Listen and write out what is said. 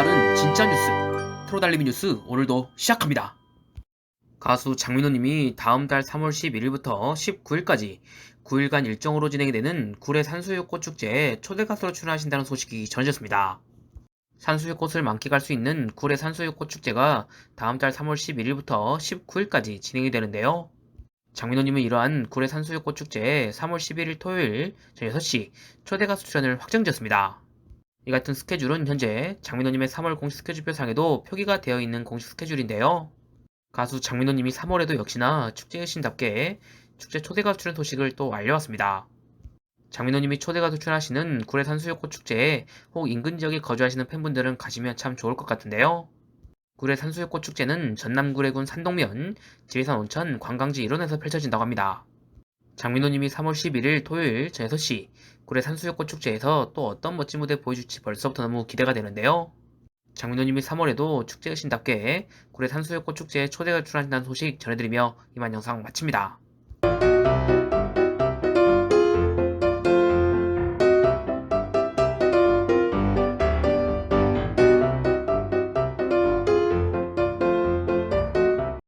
빠른 진짜 뉴스 프로달리미 뉴스 오늘도 시작합니다. 가수 장민호님이 다음 달 3월 11일부터 19일까지 9일간 일정으로 진행이 되는 구례 산수유꽃 축제에 초대 가수로 출연하신다는 소식이 전해졌습니다. 산수유꽃을 만끽할 수 있는 구례 산수유꽃 축제가 다음 달 3월 11일부터 19일까지 진행이 되는데요. 장민호님은 이러한 구례 산수유꽃 축제에 3월 11일 토요일 저녁 6시 초대 가수 출연을 확정지었습니다. 이 같은 스케줄은 현재 장민호님의 3월 공식 스케줄표 상에도 표기가 되어 있는 공식 스케줄인데요. 가수 장민호님이 3월에도 역시나 축제 의 신답게 축제 초대 가수 출연 소식을 또 알려왔습니다. 장민호님이 초대 가수 출연하시는 구례 산수유꽃 축제에 혹 인근 지역에 거주하시는 팬분들은 가시면 참 좋을 것 같은데요. 구례 산수유꽃 축제는 전남 구례군 산동면 지리산 온천 관광지 일원에서 펼쳐진다고 합니다. 장민호님이 3월 11일 토요일 저녁 6시 구례 산수유꽃 축제에서 또 어떤 멋진 무대 보여줄지 벌써부터 너무 기대가 되는데요. 장민호님이 3월에도 축제 의 신답게 구례 산수유꽃 축제에 초대가 출연한다는 소식 전해드리며 이만 영상 마칩니다.